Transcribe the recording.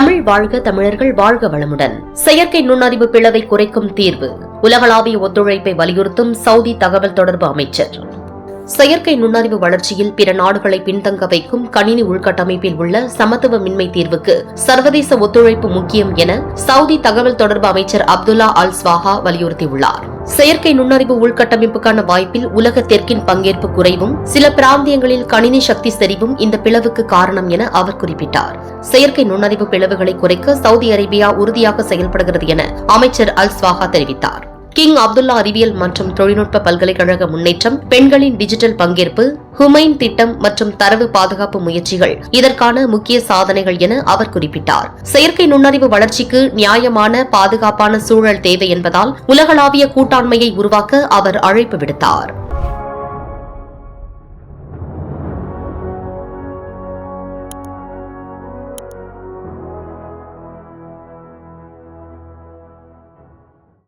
வாழ்க தமிழர்கள் வாழ்க வளமுடன். செயற்கை நுண்ணறிவு பிளவை குறைக்கும் தீர்வு. உலகளாவிய ஒத்துழைப்பை வலியுறுத்தும் சவுதி தகவல் தொடர்பு அமைச்சர். செயற்கை நுண்ணறிவு வளர்ச்சியில் பிற நாடுகளை பின்தங்க வைக்கும் கணினி உள்கட்டமைப்பில் உள்ள சமத்துவமின்மை தீர்வுக்கு சர்வதேச ஒத்துழைப்பு முக்கியம் என சவுதி தகவல் தொடர்பு அமைச்சர் அப்துல்லா அல் ஸ்வாஹா வலியுறுத்தியுள்ளார். செயற்கை நுண்ணறிவு உள்கட்டமைப்புக்கான வாய்ப்பில் உலக தெற்கின் பங்கேற்பு குறைவும் சில பிராந்தியங்களில் கணினி சக்தி செறிவும் இந்த பிளவுக்கு காரணம் என அவர் குறிப்பிட்டார். செயற்கை நுண்ணறிவு பிளவுகளை குறைக்க சவுதி அரேபியா உறுதியாக செயல்படுகிறது என அமைச்சர் அல் ஸ்வாஹா தெரிவித்தார். கிங் அப்துல்லா அறிவியல் மற்றும் தொழில்நுட்ப பல்கலைக்கழக முன்னேற்றம் பெண்களின் டிஜிட்டல் பங்கேற்பு ஹுமைன் திட்டம் மற்றும் தரவு பாதுகாப்பு முயற்சிகள் இதற்கான முக்கிய சாதனைகள் என அவர் குறிப்பிட்டார். செயற்கை நுண்ணறிவு வளர்ச்சிக்கு நியாயமான பாதுகாப்பான சூழல் தேவை என்பதால் உலகளாவிய கூட்டாண்மையை உருவாக்க அவர் அழைப்பு விடுத்தார்.